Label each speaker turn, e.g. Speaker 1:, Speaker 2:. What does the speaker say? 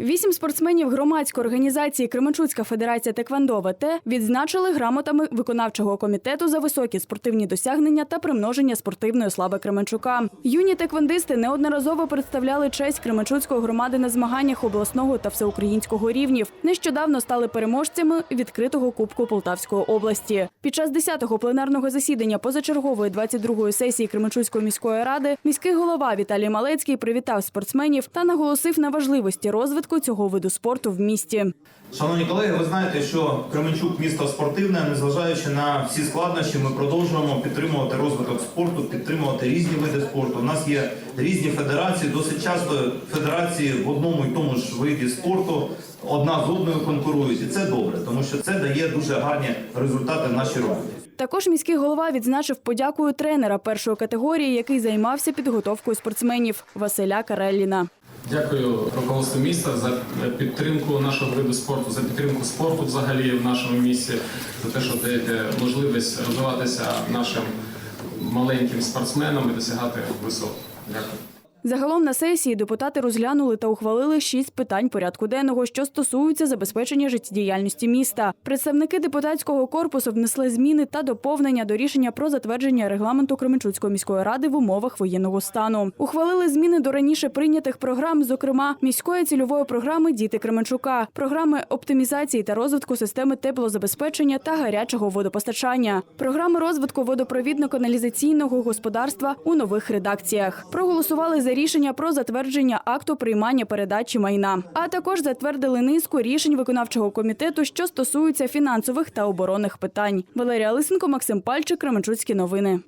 Speaker 1: Вісім спортсменів громадської організації Кременчуцька федерація Теквандо ВТ відзначили грамотами виконавчого комітету за високі спортивні досягнення та примноження спортивної слави Кременчука. Юні теквандисти неодноразово представляли честь Кременчуцької громади на змаганнях обласного та всеукраїнського рівнів. Нещодавно стали переможцями відкритого кубку Полтавської області. Під час 10-го пленарного засідання позачергової 22-ї сесії Кременчуцької міської ради міський голова Віталій Малецький привітав спортсменів та наголосив на важливості розвитку цього виду спорту в місті.
Speaker 2: Шановні колеги, ви знаєте, що Кременчук місто спортивне, незважаючи на всі складнощі, ми продовжуємо підтримувати розвиток спорту, підтримувати різні види спорту. У нас є різні федерації. Досить часто федерації в одному і тому ж виді спорту одна з одною конкурують, і це добре, тому що це дає дуже гарні результати в нашій роботі.
Speaker 1: Також міський голова відзначив подякою тренера першої категорії, який займався підготовкою спортсменів Василя Кареліна.
Speaker 3: Дякую руководству міста за підтримку нашого виду спорту, за підтримку спорту взагалі в нашому місті, за те, що даєте можливість розвиватися нашим маленьким спортсменам і досягати висот. Дякую.
Speaker 1: Загалом на сесії депутати розглянули та ухвалили шість питань порядку денного, що стосуються забезпечення життєдіяльності міста. Представники депутатського корпусу внесли зміни та доповнення до рішення про затвердження регламенту Кременчуцької міської ради в умовах воєнного стану. Ухвалили зміни до раніше прийнятих програм, зокрема міської цільової програми Діти Кременчука, програми оптимізації та розвитку системи теплозабезпечення та гарячого водопостачання, програми розвитку водопровідно-каналізаційного господарства у нових редакціях. Проголосували за рішення про затвердження акту приймання передачі майна, а також затвердили низку рішень виконавчого комітету, що стосуються фінансових та оборонних питань. Валерія Лисенко, Максим Пальчик, Кременчуцькі новини.